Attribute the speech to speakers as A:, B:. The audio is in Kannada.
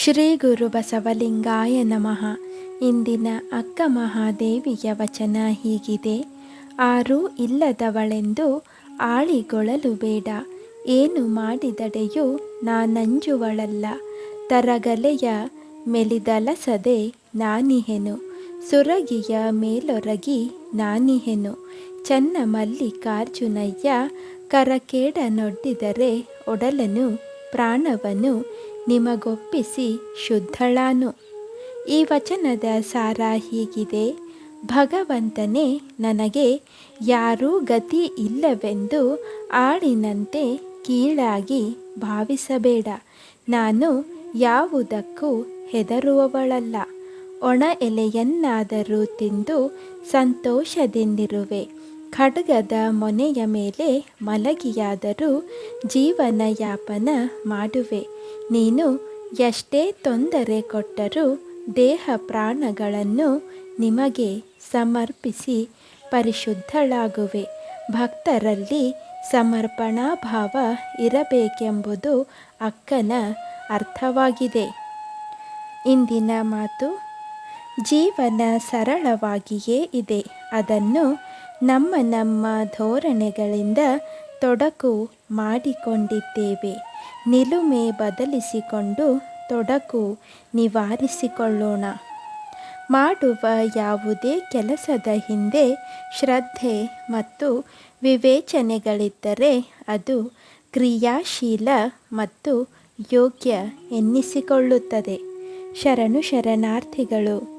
A: ಶ್ರೀ ಗುರು ಬಸವಲಿಂಗಾಯ ನಮಃ. ಇಂದಿನ ಅಕ್ಕ ಮಹಾದೇವಿಯ ವಚನ ಹೀಗಿದೆ. ಆರೂ ಇಲ್ಲದವಳೆಂದು ಆಳಿಗೊಳಲು ಬೇಡ. ಏನು ಮಾಡಿದಡೆಯೂ ನಾನಂಜುವಳಲ್ಲ. ತರಗಲೆಯ ಮೆಲಿದಲಸದೆ ನಾನಿಹೆನು. ಸುರಗಿಯ ಮೇಲೊರಗಿ ನಾನಿಹೆನು. ಚನ್ನ ಮಲ್ಲಿಕಾರ್ಜುನಯ್ಯ ಕರಕೇಡನೊಡ್ಡಿದರೆ ಒಡಲನು, ಪ್ರಾಣವನು ನಿಮಗೊಪ್ಪಿಸಿ ಶುದ್ಧಳಾನು. ಈ ವಚನದ ಸಾರ ಹೀಗಿದೆ. ಭಗವಂತನೇ, ನನಗೆ ಯಾರೂ ಗತಿ ಇಲ್ಲವೆಂದು ಆಳಿನಂತೆ ಕೀಳಾಗಿ ಭಾವಿಸಬೇಡ. ನಾನು ಯಾವುದಕ್ಕೂ ಹೆದರುವವಳಲ್ಲ. ಒಣ ಎಲೆಯನ್ನಾದರೂ ತಿಂದು ಸಂತೋಷದಿಂದಿರುವೆ. ಖಡ್ಗದ ಮೊನೆಯ ಮೇಲೆ ಮಲಗಿಯಾದರೂ ಜೀವನ ಯಾಪನ ಮಾಡುವೆ. ನೀನು ಎಷ್ಟೇ ತೊಂದರೆ ಕೊಟ್ಟರೂ ದೇಹ ಪ್ರಾಣಗಳನ್ನು ನಿಮಗೆ ಸಮರ್ಪಿಸಿ ಪರಿಶುದ್ಧಳಾಗುವೆ. ಭಕ್ತರಲ್ಲಿ ಸಮರ್ಪಣಾ ಭಾವ ಇರಬೇಕೆಂಬುದು ಅಕ್ಕನ ಅರ್ಥವಾಗಿದೆ. ಇಂದಿನ ಮಾತು ಜೀವನ ಸರಳವಾಗಿಯೇ ಇದೆ. ಅದನ್ನು ನಮ್ಮ ನಮ್ಮ ಧೋರಣೆಗಳಿಂದ ತೊಡಕು ಮಾಡಿಕೊಂಡಿದ್ದೇವೆ. ನಿಲುಮೆ ಬದಲಿಸಿಕೊಂಡು ತೊಡಕು ನಿವಾರಿಸಿಕೊಳ್ಳೋಣ. ಮಾಡುವ ಯಾವುದೇ ಕೆಲಸದ ಹಿಂದೆ ಶ್ರದ್ಧೆ ಮತ್ತು ವಿವೇಚನೆಗಳಿದ್ದರೆ ಅದು ಕ್ರಿಯಾಶೀಲ ಮತ್ತು ಯೋಗ್ಯ ಎನ್ನಿಸಿಕೊಳ್ಳುತ್ತದೆ. ಶರಣು ಶರಣಾರ್ಥಿಗಳು